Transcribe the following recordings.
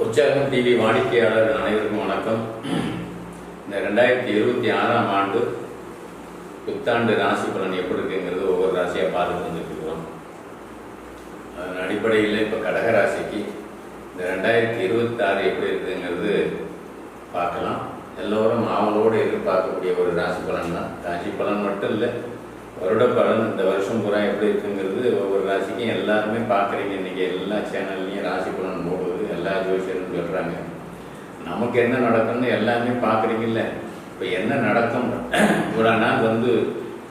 உற்சாகம் டிவி வாடிக்கையாளர்கள் அனைவருக்கும் வணக்கம். இந்த ரெண்டாயிரத்தி இருபத்தி ஆறாம் ஆண்டு புத்தாண்டு ராசி பலன் எப்படி இருக்குங்கிறது ஒவ்வொரு ராசியாக பார்த்து வந்துட்டுருக்கிறோம் அதன் அடிப்படையில் இப்போ கடக ராசிக்கு இந்த ரெண்டாயிரத்தி இருபத்தாறு எப்படி இருக்குங்கிறது பார்க்கலாம். எல்லோரும் ஆவலோடு எதிர்பார்க்கக்கூடிய ஒரு ராசி பலன் தான் ராசி பலன் மட்டும் இல்லை வருட பலன் இந்த வருஷம் பூரா எப்படி இருக்குங்கிறது ஒவ்வொரு ராசிக்கும் எல்லாருமே பார்க்குறீங்க. இன்றைக்கி எல்லா சேனல்லையும் ராசி பலன் போட்டு எல்லா ஜோசியரும் சொல்கிறாங்க நமக்கு என்ன நடக்கும்னு எல்லாமே பார்க்குறீங்கல்ல இப்போ என்ன நடக்கும்? இவ்வளோ நாள் வந்து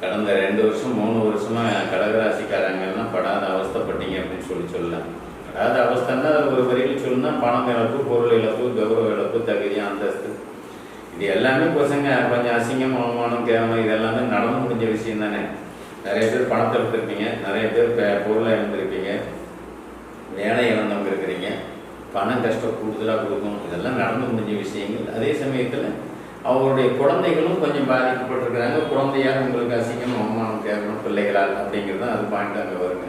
கடந்த ரெண்டு வருஷம் மூணு வருஷமாக கடகராசிக்காரங்கெல்லாம் படாத அவஸ்தைப்பட்டீங்க அப்படின்னு சொல்லி சொல்லலாம். படாத அவஸ்தைன்னா அது ஒரு வரையில் சொல்லணும்னா பணம் இழப்பு பொருள் இழப்பு கௌரவ இழப்பு தகுதி அந்தஸ்து. இது எல்லாமே பசங்க கொஞ்சம் அசிங்கம் அவமானம் கேவலம் இதெல்லாம் தான் நடந்து முடிஞ்ச விஷயம் தானே. நிறைய பேர் பணத்தை எடுத்திருப்பீங்க. நிறைய பேர் பொருளை இழந்திருப்பீங்க. வேலை இழந்தவங்க இருக்கிறீங்க. பணம் கஷ்டம் கூடுதலாக கொடுக்கும் இதெல்லாம் நடந்து முடிஞ்ச விஷயங்கள். அதே சமயத்தில் அவருடைய குழந்தைகளும் கொஞ்சம் பாதிக்கப்பட்டிருக்கிறாங்க. குழந்தையால் உங்களுக்கு அசிங்கம் அவமானம் கேட்கணும் பிள்ளைகளால் அப்படிங்கிறது தான் அது பாயிண்ட் அங்கே வருங்க.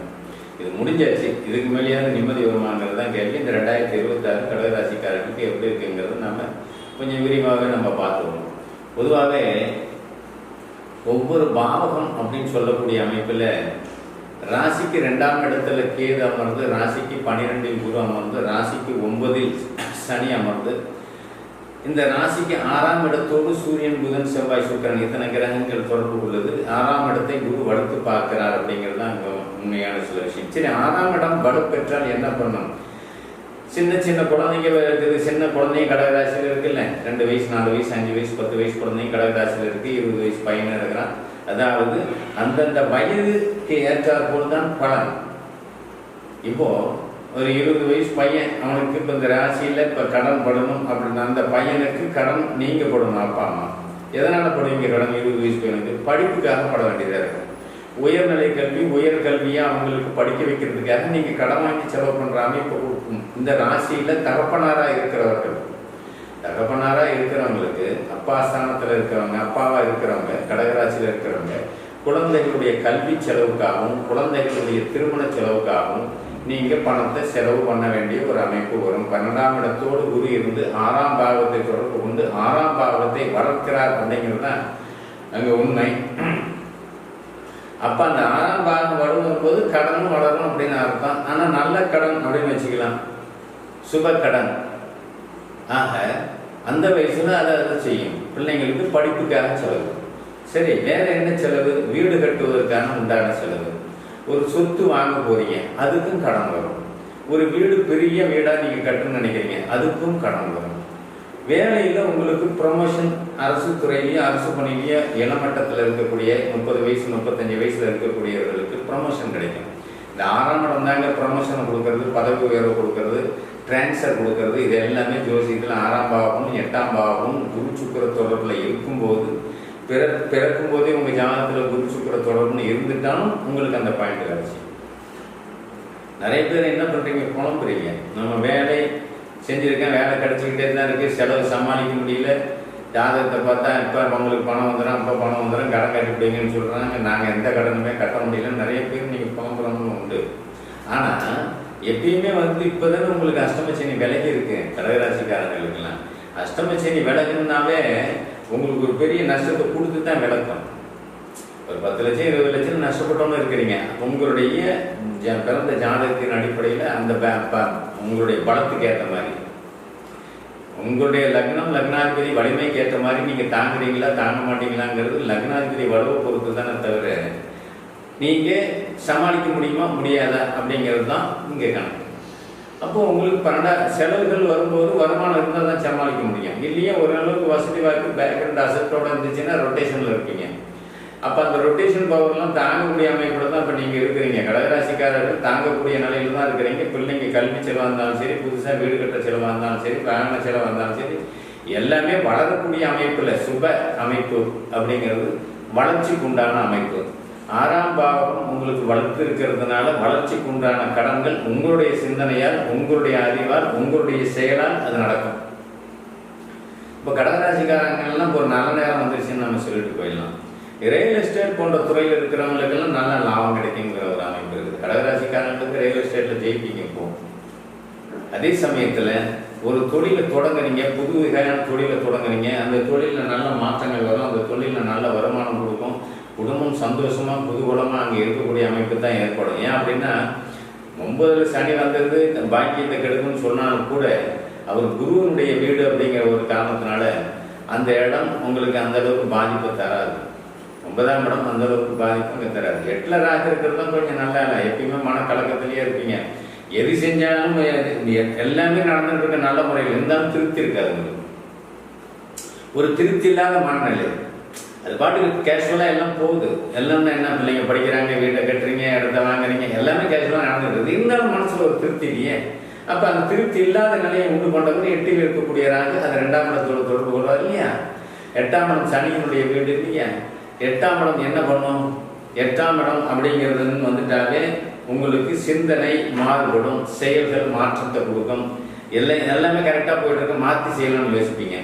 இது முடிஞ்சாச்சு. இதுக்கு மேலேயாவது நிம்மதி வருமானங்கிறது தான் கேள்வி. இந்த ரெண்டாயிரத்தி இருபத்தாறு கடகராசிக்காரர்களுக்கு எப்படி இருக்குங்கிறது நம்ம கொஞ்சம் விரிவாகவே நம்ம பார்த்துருவோம் பொதுவாகவே ஒவ்வொரு பாவகம் அப்படின்னு சொல்லக்கூடிய அமைப்பில் ராசிக்கு ரெண்டாம் இடத்துல கேது அமர்ந்து ராசிக்கு பன்னிரெண்டில் குரு அமர்ந்து ராசிக்கு ஒன்பதில் சனி அமர்ந்து. இந்த ராசிக்கு ஆறாம் இடத்தோடு சூரியன் புதன் செவ்வாய் சுக்கிரன் இத்தனை கிரகங்கள் தொடர்பு உள்ளது ஆறாம் இடத்தை குரு வடுத்து பார்க்கிறார் அப்படிங்கிறது தான் அங்கே உண்மையான சில விஷயம். சரி ஆறாம் இடம் வலுப்பெற்றால் என்ன பண்ணும் சின்ன சின்ன குழந்தைங்க இருக்குது சின்ன குழந்தைங்க கடகராசியில் இருக்குல்ல? ரெண்டு வயசு நாலு வயசு அஞ்சு வயசு பத்து வயசு குழந்தைங்க கடகராசியில் இருக்குது இருபது வயசு பையன் இருக்கிறான். அதாவது அந்தந்த வயதுக்கு ஏற்றாற்போல் தான் பலன். இப்போ ஒரு இருபது வயசு பையன் அவனுக்கு இப்போ இந்த ராசியில் இப்போ கடன் படணும் அப்படின்னா அந்த பையனுக்கு கடன் நீங்க படணும் அப்பா அம்மா. எதனால் படுவீங்க கடன் இருபது வயசு பையனுக்கு? படிப்புக்காக பட வேண்டியதாக இருக்கும். உயர்நிலை கல்வி உயர்கல்வியாக அவங்களுக்கு படிக்க வைக்கிறதுக்காக நீங்கள் கடன் வாங்கி செலவு பண்ணுற அமைப்பு கொடுக்கும். இந்த ராசியில் தகப்பனாராக இருக்கிறவர்கள் தகப்பனாராக இருக்கிறவங்களுக்கு அப்பா ஸ்தானத்தில் இருக்கிறவங்க அப்பாவாக இருக்கிறவங்க கடகராசியில் இருக்கிறவங்க குழந்தைகளுடைய கல்வி செலவுக்காகவும் குழந்தைகளுடைய திருமண செலவுக்காகவும் நீங்கள் பணத்தை செலவு பண்ண வேண்டிய ஒரு அமைப்பு வரும். பன்னெண்டாம் இடத்தோடு குரு இருந்து ஆறாம் பாவத்தை தொடர்பு கொண்டு ஆறாம் பாவத்தை வளர்க்கிறார் அப்படிங்கிறது தான் அங்கே உண்மை. அப்போ அந்த ஆறாம் பாகம் வரும் போது கடனும் வளரும் அப்படின்னு அர்த்தம். ஆனால் நல்ல கடன் அப்படின்னு வச்சுக்கலாம். சுப கடன். ஆக அந்த வயசுல அதை அதை செய்யும். பிள்ளைங்களுக்கு படிப்புக்காக செலவு. சரி வேற என்ன செலவு? வீடு கட்டுவதற்கான உண்டான செலவு. ஒரு சொத்து வாங்க போறீங்க அதுக்கும் கடன் வரும். ஒரு வீடு பெரிய வீடா நீங்க கட்டணும்னு நினைக்கிறீங்க அதுக்கும் கடன் வரும். வேலையில் உங்களுக்கு ப்ரொமோஷன் அரசு துறையிலேயே அரசு பணியிலேயே இளமட்டத்தில் இருக்கக்கூடிய முப்பது வயசு முப்பத்தஞ்சு வயசுல இருக்கக்கூடியவர்களுக்கு ப்ரொமோஷன் கிடைக்கும். இந்த ஆறாம் இடம் தாங்க ப்ரொமோஷன் கொடுக்கறது பதவி உயர்வு கொடுக்கறது. டிரான்ஸ்ஃபர் கொடுக்கறது. இது எல்லாமே ஜோசியத்தில் ஆறாம் பாவமும் எட்டாம் பாவமும் குரு சுக்கர தொடர்பில் இருக்கும்போது பிற பிறக்கும் போதே உங்கள் ஜாதகத்தில் குரு சுக்கர தொடர்புன்னு இருந்துட்டாலும் உங்களுக்கு அந்த பாயிண்ட் கிடச்சி. நிறைய பேர் என்ன பண்ணுறீங்க குழம்புறீங்க. நம்ம வேலை செஞ்சுருக்கேன் வேலை கிடச்சிக்கிட்டே தான் இருக்குது செலவு சமாளிக்க முடியல. ஜாதகத்தை பார்த்தா இப்போ உங்களுக்கு பணம் வந்துடும் அப்போ பணம் வந்துடும் கடன் கட்டிவிடுங்கன்னு சொல்கிறாங்க நாங்கள் எந்த கடனுமே கட்ட முடியல நிறைய பேர் நீங்கள் குழம்புறவங்களும் உண்டு. ஆனால் எப்பயுமே வந்து இப்போதானே உங்களுக்கு அஷ்டமச்சேனி விலகி இருக்கு கடகராசிக்காரங்களுக்கெல்லாம் அஷ்டமச்சேனி விலகுனாவே உங்களுக்கு ஒரு பெரிய நஷ்டத்தை கொடுத்து தான் விளக்கும். ஒரு பத்து லட்சம் இருபது லட்சம் நஷ்டப்பட்டவங்க இருக்கிறீங்க. உங்களுடைய ஜ- பிறந்த ஜாதகத்தின் அடிப்படையில் அந்த உங்களுடைய பலத்துக்கு ஏற்ற மாதிரி. உங்களுடைய லக்னம் லக்னாதிபதி வலிமைக்கு ஏற்ற மாதிரி நீங்கள் தாங்குறீங்களா தாங்க மாட்டீங்களாங்கிறது லக்னாதிபதி வலுவை பொறுத்து தானே தவிர நீங்கள் சமாளிக்க முடியுமா? முடியாதா? அப்படிங்கிறது தான் இங்கே கணக்கு. அப்போ உங்களுக்கு பன்னெண்டா செலவுகள் வரும்போது வருமானம் இருந்தால் தான் சமாளிக்க முடியும். இல்லையா? ஓரளவுக்கு வசதி வாய்ப்பு பேக்ரவுண்ட் அசட்டோட இருந்துச்சுன்னா ரொட்டேஷனில் இருப்பீங்க. அப்போ அந்த ரொட்டேஷன் பவர்லாம் தாங்கக்கூடிய அமைப்பில் தான் இப்போ நீங்கள் இருக்கிறீங்க. கடகராசிக்காரர்கள் தாங்கக்கூடிய நிலையில் தான் இருக்கிறீங்க. பிள்ளைங்க கல்வி செலவாக இருந்தாலும் சரி புதுசாக வீடு கட்ட செலவாக இருந்தாலும் சரி வாகன செலவாக இருந்தாலும் சரி எல்லாமே வளரக்கூடிய அமைப்பில் சுப அமைப்பு அப்படிங்கிறது வளர்ச்சிக்கு உண்டான அமைப்பு. ஆறாம் பாவம் உங்களுக்கு வளர்த்து இருக்கிறதுனால வளர்ச்சிக்கு உண்டான கடன்கள் உங்களுடைய சிந்தனையால் உங்களுடைய அறிவால் உங்களுடைய செயலால் அது நடக்கும். இப்போ கடகராசிக்காரங்கள்லாம் ஒரு நல்ல நேரம் வந்துருச்சுன்னு நம்ம சொல்லிட்டு போயிடலாம். ரியல் எஸ்டேட் போன்ற துறையில் இருக்கிறவங்களுக்கெல்லாம் நல்ல லாபம் கிடைக்குங்கிற ஒரு அமைப்பு இருக்குது. கடகராசிக்காரங்களுக்கு ரியல் எஸ்டேட்டில் ஜெயிப்பீங்க இப்போ. அதே சமயத்தில் ஒரு தொழிலை தொடங்குறீங்க புது வகையான தொழிலை தொடங்குறீங்க அந்த தொழிலில் நல்ல மாற்றங்கள் வரும் அந்த தொழிலில் நல்ல வரும் குடும்பம் சந்தோஷமா புதுகுலமா அங்கே இருக்கக்கூடிய அமைப்பு தான் ஏற்படும். ஏன் அப்படின்னா ஒன்பதில் சனி வந்தது இந்த பாக்கியத்தை கெடுக்கும்னு சொன்னாலும் கூட அவர் குருவனுடைய வீடு அப்படிங்கிற ஒரு காரணத்தினால அந்த இடம் உங்களுக்கு அந்த அளவுக்கு பாதிப்பு தராது. ஒன்பதாம் இடம் அந்த அளவுக்கு பாதிப்பு அங்கே தராது. எட்டில் ராக இருக்கிறது கொஞ்சம் நல்லா இல்லை. எப்பயுமே மனக்கலக்கத்திலேயே இருப்பீங்க. எது செஞ்சாலும் எல்லாமே நடந்துட்டு இருக்க நல்ல முறையில். இருந்தாலும் திருப்தி இருக்காது உங்களுக்கு. ஒரு திருப்தி இல்லாத மனநிலை. அது பாட்டுக்கு கேஷுவலாக எல்லாம் போகுது. எல்லாமே என்ன பிள்ளைங்க படிக்கிறாங்க வீட்டை கட்டுறீங்க இடத்த வாங்குறீங்க எல்லாமே கேஷுவலாக நடந்துருக்குது இருந்தாலும் மனசில் ஒரு திருப்தி இல்லையே? அப்போ அந்த திருப்தி இல்லாத நிலையை உண்டு கொண்டவர் எட்டில் இருக்கக்கூடிய ராகு அது ரெண்டாம் இடத்தோட தொடர்பு கொள்வார் இல்லையா? எட்டாம் இடம் சனியினுடைய வீடு இல்லையா? எட்டாம் இடம் என்ன பண்ணும்? எட்டாம் இடம் அப்படிங்கிறதுன்னு வந்துட்டாவே உங்களுக்கு சிந்தனை மாறுபடும். செயல்கள் மாற்றத்தை கொடுக்கும். எல்லாம் எல்லாமே கரெக்டாக போயிட்டு இருக்க. மாற்றி செய்யலாம்னு யோசிப்பீங்க.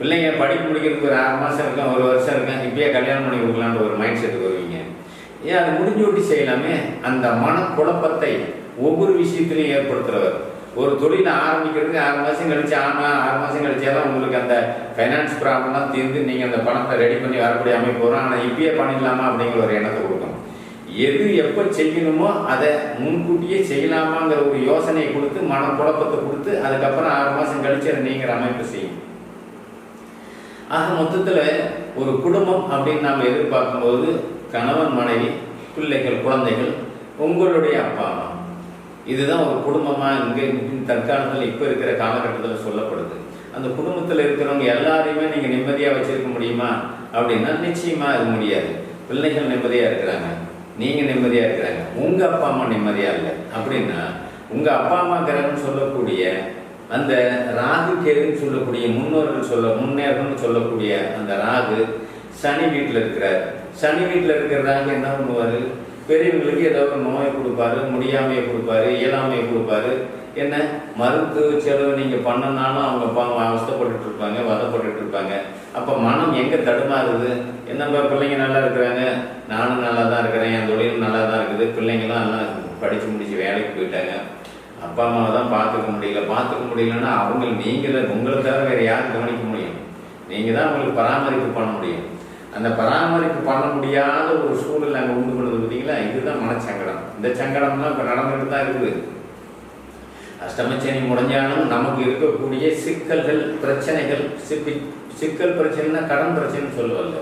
பிள்ளைங்க படிப்பு முடிக்கிறதுக்கு ஒரு ஆறு மாதம் இருக்கும் ஒரு வருஷம் இருக்கும். இப்பயே கல்யாணம் பண்ணி கொடுக்கலான்னு ஒரு மைண்ட் செட்டுக்கு வருவீங்க. ஏன் அது முடிஞ்சு விட்டு செய்யலாமே? அந்த மனக்குழப்பத்தை ஒவ்வொரு விஷயத்திலையும் ஏற்படுத்துறவர். ஒரு தொழிலை ஆரம்பிக்கிறதுக்கு ஆறு மாதம் கழிச்சு ஆனால் ஆறு மாதம் கழிச்சாதான் உங்களுக்கு அந்த ஃபைனான்ஸ் ப்ராப்ளம்லாம் தீர்ந்து நீங்கள் அந்த பணத்தை ரெடி பண்ணி வரக்கூடிய அமைப்பு வரும். ஆனால் இப்பயே பண்ணிடலாமா அப்படிங்கிற ஒரு எண்ணத்தை கொடுக்கும். எது எப்போ செய்யணுமோ அதை முன்கூட்டியே செய்யலாமாங்கிற ஒரு யோசனையை கொடுத்து மனக்குழப்பத்தை கொடுத்து அதுக்கப்புறம் ஆறு மாதம் கழிச்சு அதை நீங்கிற அமைப்பு செய்யும். ஆக மொத்தத்தில் ஒரு குடும்பம் அப்படின்னு நாம் எதிர்பார்க்கும்போது கணவன் மனைவி பிள்ளைகள் குழந்தைகள் உங்களுடைய அப்பா அம்மா. இதுதான் ஒரு குடும்பமாக இங்கே தற்காலத்தில் இப்போ இருக்கிற காலகட்டத்தில் சொல்லப்படுது. அந்த குடும்பத்தில் இருக்கிறவங்க எல்லாரையுமே நீங்கள் நிம்மதியாக வச்சுருக்க முடியுமா? அப்படின்னா நிச்சயமாக அது முடியாது. பிள்ளைகள் நிம்மதியாக இருக்கிறாங்க. நீங்கள் நிம்மதியாக இருக்கிறாங்க. உங்கள் அப்பா அம்மா நிம்மதியாக இல்லை. அப்படின்னா உங்கள் அப்பா அம்மா கிரகம் சொல்லக்கூடிய அந்த ராகு கேதுன்னு சொல்லக்கூடிய முன்னோர்கள் சொல்ல முன்னேறணும்னு சொல்லக்கூடிய அந்த ராகு சனி வீட்டில் இருக்கிறார். சனி வீட்டில் இருக்கிற ராகு என்ன பண்ணுவார்? பெரியவங்களுக்கு ஏதோ ஒரு நோயை கொடுப்பாரு முடியாமையை கொடுப்பாரு இயலாமையை கொடுப்பாரு. என்ன? மருத்துவ செலவு நீங்கள் பண்ணனாலும் அவங்க பாவம் அவஸ்தைப்பட்டுட்டு இருப்பாங்க வதப்பட்டு இருப்பாங்க. அப்போ மனம் எங்கே தடுமாறுது? என்னப்பா பிள்ளைங்க நல்லா இருக்கிறாங்க? நானும் நல்லா தான் இருக்கிறேன் என் தொழில் நல்லா தான் இருக்குது. பிள்ளைங்களாம் எல்லாம் படித்து முடித்து வேலைக்கு போயிட்டாங்க. அப்பா அம்மாவை தான் பார்த்துக்க முடியல. பார்த்துக்க முடியலன்னா அவங்க நீங்கள் உங்களை தவிர வேறு யார் கவனிக்க முடியும். நீங்கள் தான் அவங்களுக்கு பராமரிப்பு பண்ண முடியும். அந்த பராமரிப்பு பண்ண முடியாத ஒரு சூழல் அங்கே உண்டு பண்ணுறது பார்த்தீங்களா இதுதான் மனச்சங்கடம். இந்த சங்கடம்லாம் இப்போ நடந்துகிட்டு தான் இருக்குது. அஷ்டமச்சனி முடிஞ்சாலும் நமக்கு இருக்கக்கூடிய சிக்கல்கள் பிரச்சனைகள் சிப்பி சிக்கல் பிரச்சனைனா கடன் பிரச்சனைன்னு சொல்லுவாங்க.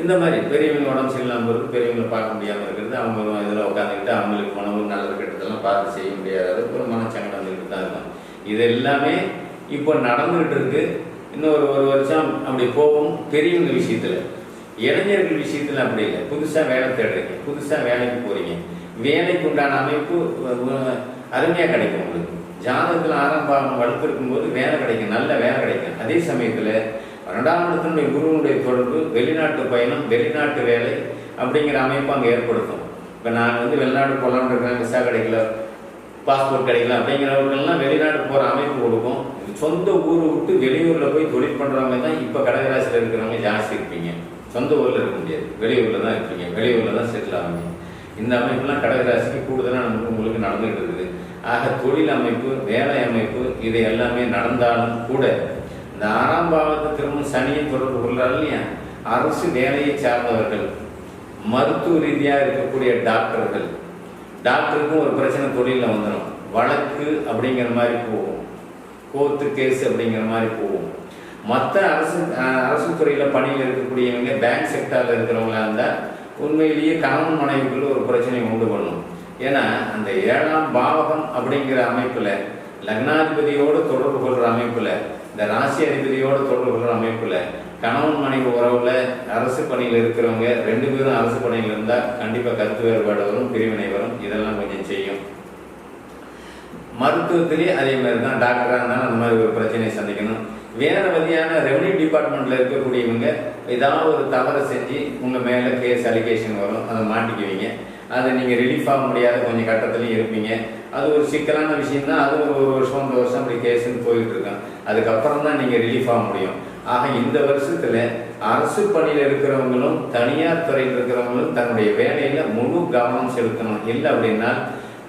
இந்த மாதிரி பெரியவங்க உடம்பு சரியில்லாமல் இருக்குது பெரியவங்களை பார்க்க முடியாமல் இருக்கிறது அவங்க இதில் உட்காந்துக்கிட்டு அவங்களுக்கு உணவு நல்லது கெட்டதெல்லாம் பார்த்து செய்ய முடியாத ஒரு மனச்சங்கடம் வந்துக்கிட்டு தான் இருக்கும் இது எல்லாமே இப்போ நடந்துகிட்டு இருக்கு. இன்னும் ஒரு ஒரு வருஷம் அப்படி போகும். பெரியவங்க விஷயத்தில். இளைஞர்கள் விஷயத்தில் அப்படி இல்லை. புதுசாக வேலை தேடுறீங்க. புதுசாக வேலைக்கு போகிறீங்க வேலைக்கு உண்டான அமைப்பு அருமையாக கிடைக்கும் உங்களுக்கு. ஜாதகத்தில் ஆறாம் வளர்த்துருக்கும் போது வேலை கிடைக்கும். நல்ல வேலை கிடைக்கும். அதே சமயத்தில் பன்னெண்டாம் இடத்தினுடைய குருவனுடைய தொடர்பு வெளிநாட்டு பயணம் வெளிநாட்டு வேலை அப்படிங்கிற அமைப்பு அங்கே ஏற்படுத்தும். இப்போ நான் வந்து வெளிநாடு போகலான்னு இருக்கேன் விசா கிடைக்கல பாஸ்போர்ட் கிடைக்கல அப்படிங்கிறவர்கள்லாம் வெளிநாடு போகிற அமைப்பு கொடுக்கும். சொந்த ஊரை விட்டு வெளியூரில் போய் தொழில் பண்ணுறவங்க தான் இப்போ கடகராசியில் இருக்கிறவங்க ஜாஸ்தி இருப்பீங்க. சொந்த ஊரில் இருக்க முடியாது. வெளியூரில் தான் இருப்பீங்க. வெளியூரில் தான் செட்டில் ஆகுங்க இந்த அமைப்புலாம் கடகராசிக்கு கூடுதலாக நமக்கு உங்களுக்கு நடந்துகிட்டு இருக்குது. ஆக தொழில் அமைப்பு வேலை அமைப்பு இது எல்லாமே நடந்தாலும் கூட இந்த ஆறாம் பாவத்தை திரும்ப சனியை தொடர்பு கொள்றாரு இல்லையா? அரசு வேலையை சார்ந்தவர்கள் மருத்துவ ரீதியாக இருக்கக்கூடிய டாக்டர்கள். டாக்டருக்கும் ஒரு பிரச்சனை தொழிலில் வந்துடும் வழக்கு அப்படிங்கிற மாதிரி போகும். கோர்ட்டு கேஸ் அப்படிங்கிற மாதிரி போகும். மற்ற அரசு அரசு துறையில் பணியில் இருக்கக்கூடியவங்க பேங்க் செக்டாரில் இருக்கிறவங்களா இருந்தால் உண்மையிலேயே கணவன் மனைவிக்குள்ள ஒரு பிரச்சனையை உண்டு பண்ணும். ஏன்னா அந்த ஏழாம் பாவகம் அப்படிங்கிற அமைப்பில் லக்னாதிபதியோடு தொடர்பு கொள்கிற அமைப்பில் இந்த ராசி அதிபதியோடு தொடர்பு கொள்கிற அமைப்பில் கணவன் மனைவி உறவுல அரசு பணியில் இருக்கிறவங்க ரெண்டு பேரும் அரசு பணியில் இருந்தால் கண்டிப்பாக கருத்து வேறுபாடு வரும் பிரிவினை வரும். இதெல்லாம் கொஞ்சம் செய்யும். மருத்துவத்திலேயே அதே மாதிரி தான் டாக்டராக இருந்தாலும் அந்த மாதிரி ஒரு பிரச்சனையை சந்திக்கணும். வேற வகையான ரெவன்யூ டிபார்ட்மெண்ட்ல இருக்கக்கூடியவங்க ஏதாவது ஒரு தவறை செஞ்சு உங்க மேல கேஸ் அலிகேஷன் வரும் அதை மாட்டிக்குவீங்க. அதை நீங்க ரிலீஃப் ஆக முடியாத கொஞ்சம் கட்டத்துலையும் இருப்பீங்க. அது ஒரு சிக்கலான விஷயம் தான் அது ஒரு ஒரு வருஷம் ஒரு வருஷம் அப்படி கேஸுன்னு போயிட்டு இருக்கான். அதுக்கப்புறம் தான் நீங்க ரிலீஃப் ஆக முடியும். ஆக இந்த வருஷத்துல அரசு பணியில் இருக்கிறவங்களும் தனியார் துறையில் இருக்கிறவங்களும் தன்னுடைய வேலையில முழு கவனம் செலுத்தணும். இல்லை அப்படின்னா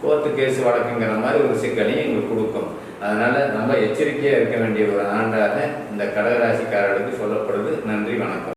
கோர்த்து கேஸ் வழக்குங்கிற மாதிரி ஒரு சிக்கலையும் எங்களுக்கு கொடுக்கும். அதனால ரொம்ப எச்சரிக்கையாக இருக்க வேண்டிய ஒரு ஆண்டாக இந்த கடகராசிக்காரர்களுக்கு சொல்லப்படுது. நன்றி வணக்கம்.